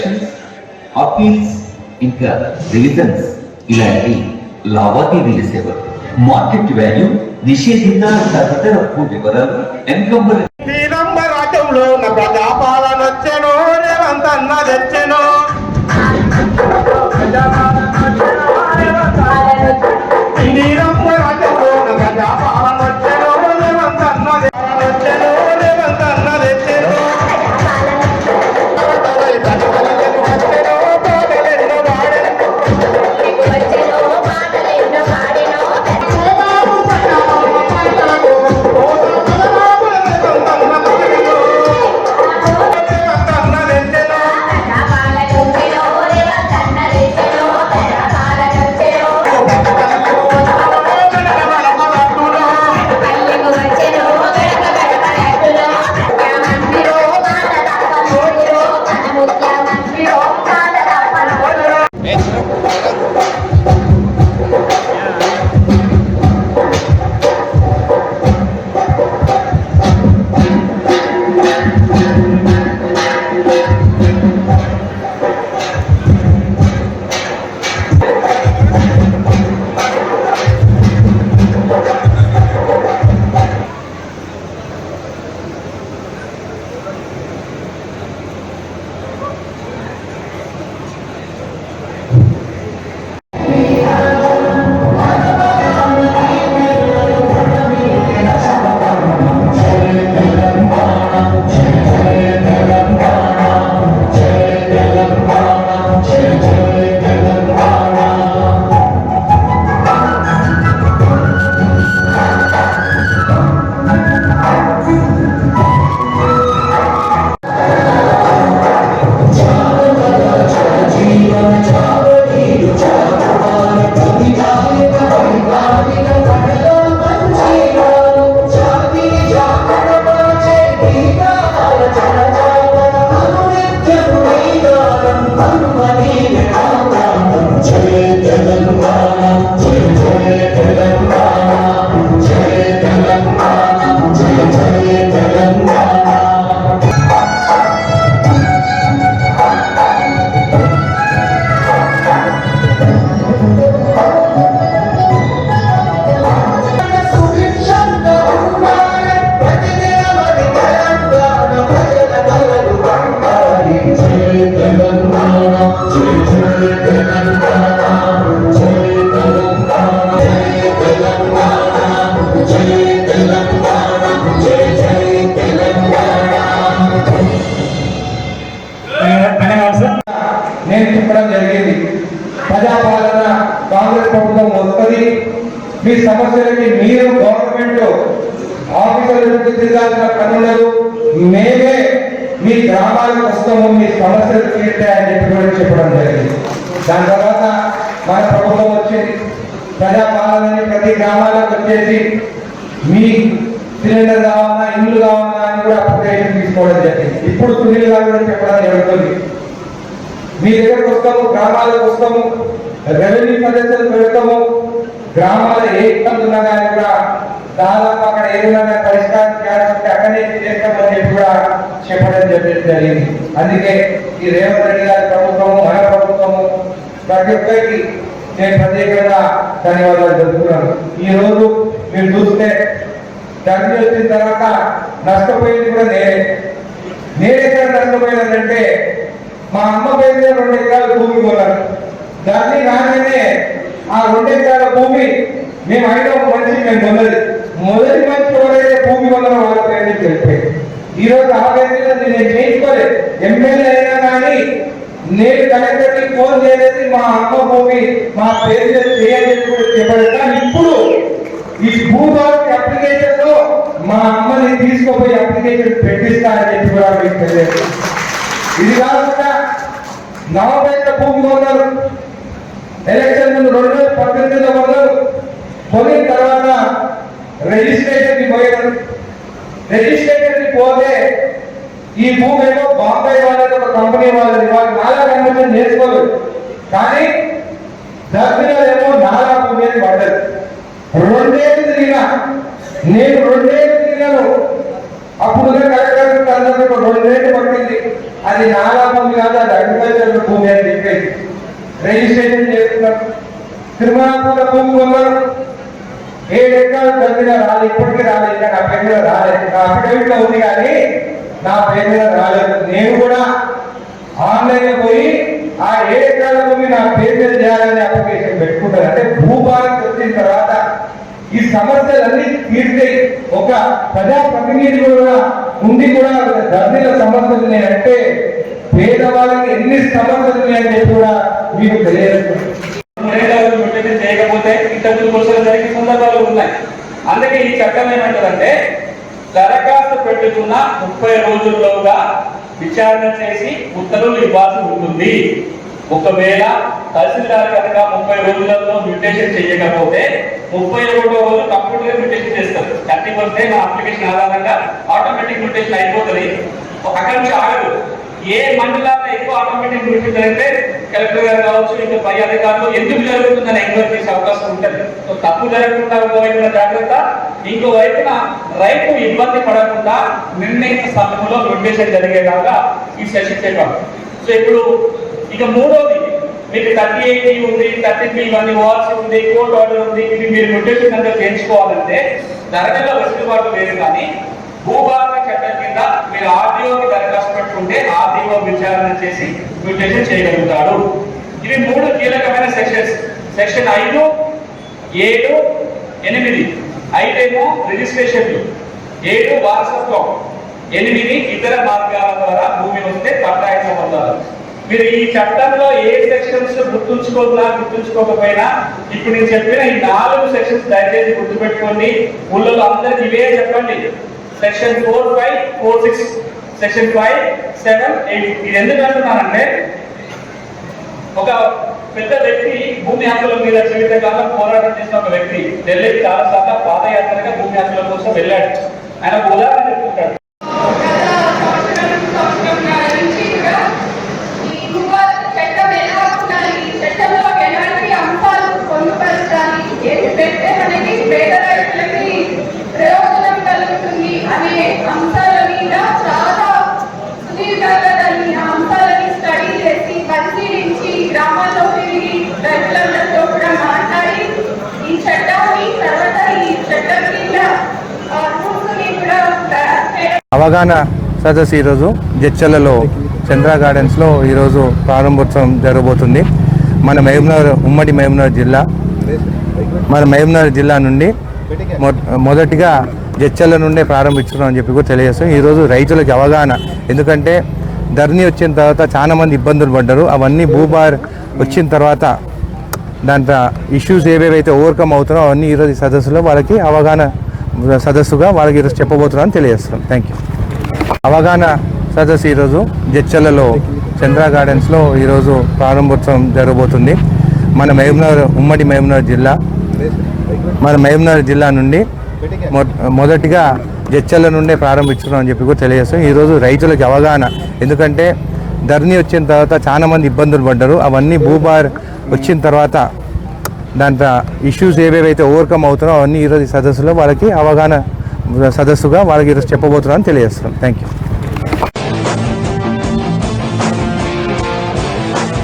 Elections appeals ఇంకా revisions ఇలాంటి లావాదేవీలు సేవలు మార్కెట్ వాల్యూ నిషేధిత తదితర భూ వివరాలు ఎన్కంబర్ శ్రీరంభ రాజ్యంలో ఉన్న ప్రజాపాలన వచ్చెను రేవంత్ అన్న తెచ్చెను. నేను చెప్పడం జరిగింది. ప్రజాపాలన కాంగ్రెస్ ప్రభుత్వం వస్తుంది. మీ సమస్యలకి మీరు గవర్నమెంట్ ఆఫీసర్లకు తీర్చాల్సిన పని ఉండదు మేమే మీ గ్రామాలకు వస్తాము మీ సమస్యలు తీర్చాయని చెప్పి చెప్పడం జరిగింది. దాని తర్వాత మన ప్రభుత్వం వచ్చింది ప్రజాపాలనని ప్రతి గ్రామాలకు వచ్చేసి మీ సిలిండర్ కావాలా ఇల్లు కావాలా అని కూడా అప్లికేషన్ తీసుకోవడం జరిగింది. ఇప్పుడు సునీల్ గారు కూడా చెప్పడం జరుగుతుంది. మీ దగ్గరకు వస్తాము గ్రామాలకు వస్తాము రెవెన్యూ సదస్సులు పెడతాము గ్రామాల ఏ ఇబ్బంది ఉన్నా కానీ కూడా దాదాపు అక్కడ ఏదైనా పరిష్కారం చేయాల్సి అక్కడే చేస్తామని చెప్పి కూడా చెప్పడం చెప్పడం జరిగింది. అందుకే ఈ రేవంత్ రెడ్డి గారి ప్రభుత్వము మన ప్రభుత్వము ప్రతి ఒక్కరికి నేను ప్రత్యేకంగా ధన్యవాదాలు చెబుతున్నాను ఈ రోజు మీరు చూస్తే ధరణి వచ్చిన తర్వాత నష్టపోయింది కూడా నేనే నేను ఎక్కడ నష్టపోయానంటే మా అమ్మ పేరు మీద రెండు ఎకరాల భూమి కొన్నారు దాన్ని రాగానే ఆ రెండు ఎకరాల భూమి మేము ఐదో మంచి మేము మొదటి మొదటి మంచి ఎవరైతే భూమి కొన్నారో వాళ్ళ పేరు ఈరోజు ఆ పేరు నేను చేయించుకోలేదు. ఎమ్మెల్యే అయినా కానీ నేను కలెక్టర్కి ఫోన్ చేయలేదు మా అమ్మ భూమి మా పేరు మీద చేయాలని చెప్పలేదు. కానీ ఇప్పుడు ఈ భూభావి అప్లికేషన్లో మా అమ్మని తీసుకుపోయి అప్లికేషన్ పెట్టిస్తా అని చెప్పి కూడా మీకు తెలియదు. ఇది కాకుండా నవపేట భూమిలో ఉన్నారు ఎలక్షన్ ముందు రెండు వేల పద్దెనిమిదిలో ఉన్నారు. కొనిన తర్వాత రిజిస్ట్రేషన్కి పోయారు. రిజిస్ట్రేషన్కి పోతే ఈ భూమి ఏమో బాంబే వాళ్ళది ఒక కంపెనీ వాళ్ళది. వాళ్ళు నాలా కన్వర్షన్ చేసుకోలేదు కానీ దర్శనాలేమో నాలా భూమి అని పడ్డది రెండేళ్ళు తిరిగినా నేను రెండేళ్ళు తిరిగాను. అప్పుడు కలెక్టర్ అందరికీ రెండేళ్ళు పట్టింది. అది నాలా భూమి అగ్రికల్చర్ భూమి అని చెప్పేసి రిజిస్ట్రేషన్ చేసుకున్నారు తిరుమల భూమి కొన్నారు. ఏడు ఎకరాలు దగ్గర రాలేదు ఇప్పటికీ రాలేదు ఇంకా నా పేరు మీద రాలేదు నా అఫిడవిట్లో ఉంది కానీ నా పేరు మీద రాలేదు. నేను కూడా ఆన్లైన్లో పోయి ఆ ఏడు ఎకరాల భూమి నా పేరు మీద చేయాలని అప్లికేషన్ పెట్టుకుంటాను. అంటే భూభారతి వచ్చిన తర్వాత ఈ సమస్యలన్నీ తీర్చే ఒక ప్రజాప్రతినిధి కూడా ఉండి కూడా ధర్మీల సమస్యలు అంటే పేదవాళ్ళకి ఎన్ని సమస్యలు ఉన్నాయని కూడా మీకు తెలియజేస్తున్నాను చేయకపోతే ఇంతకుముందు కోసం జరిగే సందర్భాలు ఉన్నాయి. అందుకే ఈ చట్టం ఏమంటారంటే దరఖాస్తు పెట్టుకున్న ముప్పై రోజుల్లోగా విచారణ చేసి ఉత్తర్వులు ఇవ్వాల్సి ఉంటుంది. ఒకవేళ తహసీల్దార్ కనుక ముప్పై రోజులలో మ్యూటేషన్ చేయకపోతే ముప్పై ఒకటో రోజు కంప్యూటర్ మ్యూటేషన్ చేస్తారు. థర్టీ పర్సెంట్ అప్లికేషన్ ఆధారంగా ఆటోమేటిక్ మ్యూటేషన్ అయిపోతుంది. అక్కడి నుంచి ఆగదు. ఏ మండలాల్లో ఎక్కువ ఆటోమేటిక్ మ్యూటేషన్ జరిగితే కలెక్టర్ గారు కావచ్చు ఇంకా పై అధికారులు ఎందుకు జరుగుతుందని ఎంక్వైరీ చేసే అవకాశం ఉంటుంది. సో తప్పు జరగకుండా ఒకవైపున జాగ్రత్త. ఇంకోవైపున రైతు ఇబ్బంది పడకుండా నిర్ణయించిన సమయంలో మ్యూటేషన్ జరిగేలాగా ఈ సెషన్ చేయడం సో ఇప్పుడు ఇక మూడోది మీకు థర్టీ ఎయిటీ ఉంది థర్టీ త్రీ ఇవన్నీ వాల్స్ ఉంది కోర్ట్ ఆర్డర్ ఉంది ఇవి మీరు మ్యూటేషన్ కనుక చేయించుకోవాలంటే ధరలో వెసులుబాటు లేదు కానీ భూభారత చట్టం కింద మీరు ఆర్డీఓకి దరఖాస్తు పెట్టుకుంటే ఆర్డీఓ విచారణ చేసి మ్యూటేషన్ చేయగలుగుతాడు. ఇవి మూడు కీలకమైన సెక్షన్స్ సెక్షన్ ఐదు ఏడు ఎనిమిది. ఐదేమో రిజిస్ట్రేషన్లు. ఏడు వారసత్వం. ఎనిమిది ఇతర మార్గాల ద్వారా భూమి వస్తే పట్టాయ సంబంధాలు. మీరు ఈ చట్టంలో ఏ సెక్షన్స్ గుర్తుంచుకోవాలా గుర్తుంచుకోకపోయినా ఇప్పుడు నేను చెప్పిన ఈ నాలుగు సెక్షన్స్ దయచేసి గుర్తుపెట్టుకోండి. ఊళ్ళో అందరికి ఇవే చెప్పండి. Section four five four six. Section five seven eight ఇది ఎందుకు అంటున్నానంటే ఒక పెద్ద వ్యక్తి భూమి హక్కుల మీద జీవితకాలం పోరాటం చేసిన ఒక వ్యక్తి ఢిల్లీకి చాలాసార్లు పాదయాత్రగా భూమి హక్కుల కోసం వెళ్ళాడు. ఆయన ఒక ఉదాహరణ చెప్పుకుంటాడు అవగాహన సదస్సు ఈరోజు జడ్చర్లలో చంద్ర గార్డెన్స్లో ఈరోజు ప్రారంభోత్సవం జరగబోతుంది. మన మహబూబ్నగర్ ఉమ్మడి మహబూబ్నగర్ జిల్లా. మన మహబూబ్నగర్ జిల్లా నుండి మొ- మొదటిగా జడ్చర్ల నుండే ప్రారంభించుకున్నాం అని చెప్పి కూడా తెలియజేస్తాం. ఈరోజు రైతులకు అవగాహన. ఎందుకంటే ధరణి వచ్చిన తర్వాత చాలా మంది ఇబ్బందులు పడ్డారు. అవన్నీ భూభార్ వచ్చిన తర్వాత దాంట్లో ఇష్యూస్ ఏవేవైతే ఓవర్కమ్ అవుతున్నాయో అవన్నీ ఈరోజు సదస్సులో వాళ్ళకి అవగాహన సదస్సుగా వాళ్ళకి ఈరోజు చెప్పబోతున్నాను తెలియజేస్తున్నాం థ్యాంక్ యూ అవగాహన సదస్సు ఈరోజు జడ్చర్లలో చంద్ర గార్డెన్స్లో ఈరోజు ప్రారంభోత్సవం జరగబోతుంది. మన మహబూబ్నగర్ ఉమ్మడి మహబూబ్నగర్ జిల్లా. మన మహబూబ్నగర్ జిల్లా నుండి మొ- మొదటిగా జడ్చర్ల నుండే ప్రారంభించున్నాం అని చెప్పి కూడా తెలియజేస్తాం ఈరోజు రైతులకు అవగాహన. ఎందుకంటే ధరణి వచ్చిన తర్వాత చాలా మంది ఇబ్బందులు పడ్డారు. అవన్నీ భూభార్ వచ్చిన తర్వాత దాంట్లో ఇష్యూస్ ఏవేవైతే ఓవర్కమ్ అవుతున్నాయో అవన్నీ ఈరోజు సదస్సులో వాళ్ళకి అవగాహన సదస్సుగా వాళ్ళకి ఈరోజు చెప్పబోతున్నాను తెలియజేస్తున్నాం. Thank you